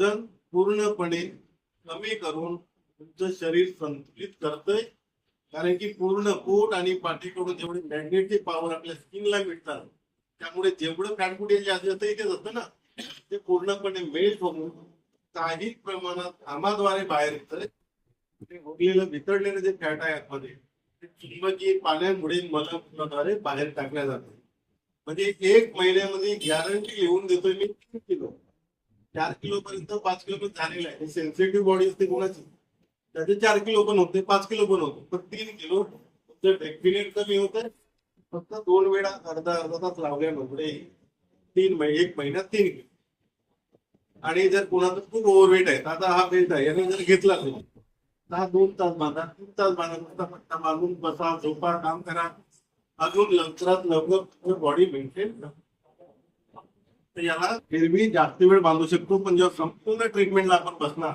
वजन पूर्णपणे कमी करून तुमचं शरीर संतुलित करतंय. कारण की पूर्ण पोट आणि पाठीकडून जेवढी मॅग्नेटिक पॉवर आपल्या स्किनला मिळतात त्यामुळे जेवढं फॅटफुटेज जास्त तेच असतं ना. ते पूर्णपणे मेल्ट होऊन काही प्रमाणात घामाद्वारे बाहेर येतंय. ते उरलेलं वितळलेलं जे फॅट आहे आतमध्ये ते चुंबकीय पाण्यामुळे मलमूत्राद्वारे बाहेर टाकल्या जाते म्हणजे एक महिन्यामध्ये गॅरंटी लिहून देतोय मी तीन किलो. चार किलो पर्यंत पाच किलो पण झालेलं आहे. सेन्सिटिव्ह बॉडी असते कोणाची? त्याचे चार किलो पण होते पाच किलो पण होते. पण तीन किलो डेफिनेट कमी होते. फक्त दोन वेळा अर्धा अर्धा तास लावल्यामुळे तीन महिने एक महिन्यात तीन किलो. आणि जर कोणाचं खूप ओव्हरवेट आहे आता हा बेल्ट आहे. याने जर घेतला नाही तर हा दोन तास बांधा. तीन तास बांधा. नुसता पट्टा बसा झोपा काम करा. अजून लवकरात लवकर बॉडी मेंटेन तर याला एरवी जास्त वेळ बांधू शकतो पण जेव्हा संपूर्ण ट्रीटमेंटला आपण बसणार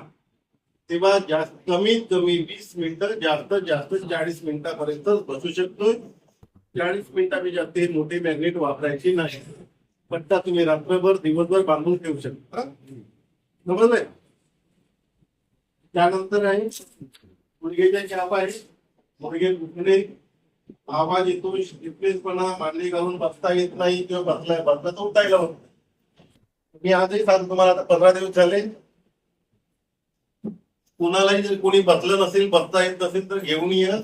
तेव्हा जास्त कमीत कमी वीस मिनिटं जास्त जास्त चाळीस मिनिटापर्यंत बसू शकतो चाळीस मिनिटापेक्षा ते मोठे मॅग्नेट वापरायची नाही. पट्टा तुम्ही रात्रभर दिवसभर बांधून ठेवू शकता. समजलंय त्यानंतर आहे गुडघेच्या चाप आहे. गुडघे दुखणे आवाज येतो शिकलेपणा मांडली घालून बसता येत नाही किंवा बसलाय बसला तर उठायला होत मी आजही सांगतो तुम्हाला आता पंधरा दिवस झाले. कुणालाही जर कोणी बसलं नसेल बसता येत नसेल तर घेऊन या.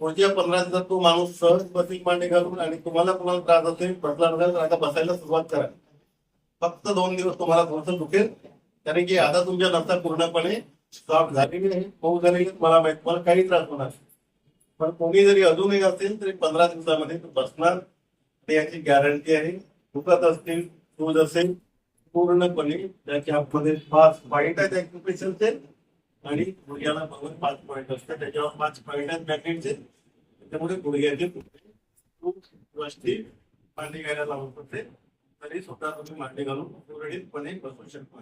पुढच्या पंधरा दिवसात तो माणूस सहज बसिक मांडे घालून आणि तुम्हाला कुणाला त्रास असेल बसला नसेल तर आता बसायला सुरुवात करा. फक्त दोन दिवस तुम्हाला थोडंसं दुखेल. कारण की आता तुमच्या नसा पूर्णपणे स्टॉप झालेली आहे होऊ झालेली तुम्हाला मला माहीत तुम्हाला काही त्रास होणार पण कोणी जरी अजूनही असेल तरी पंधरा दिवसामध्ये तो बसणार. याची गॅरंटी आहे. दुखत असतील सूज असेल पूर्णपणे त्याच्या मध्ये पाच पॉईंट आहेत एक्युपेशनचे आणि गुडघ्याला बघून पाच पॉईंट असतात. त्याच्यावर पाच पॉईंट आहेत मॅग्नेटचे त्याच्यामुळे गुडघ्याचे दुखणे खूप गोष्टी मांडी घ्यायला लावून पडते तरी स्वतः तुम्ही मांडी घालून सुरळीतपणे बसू शकता.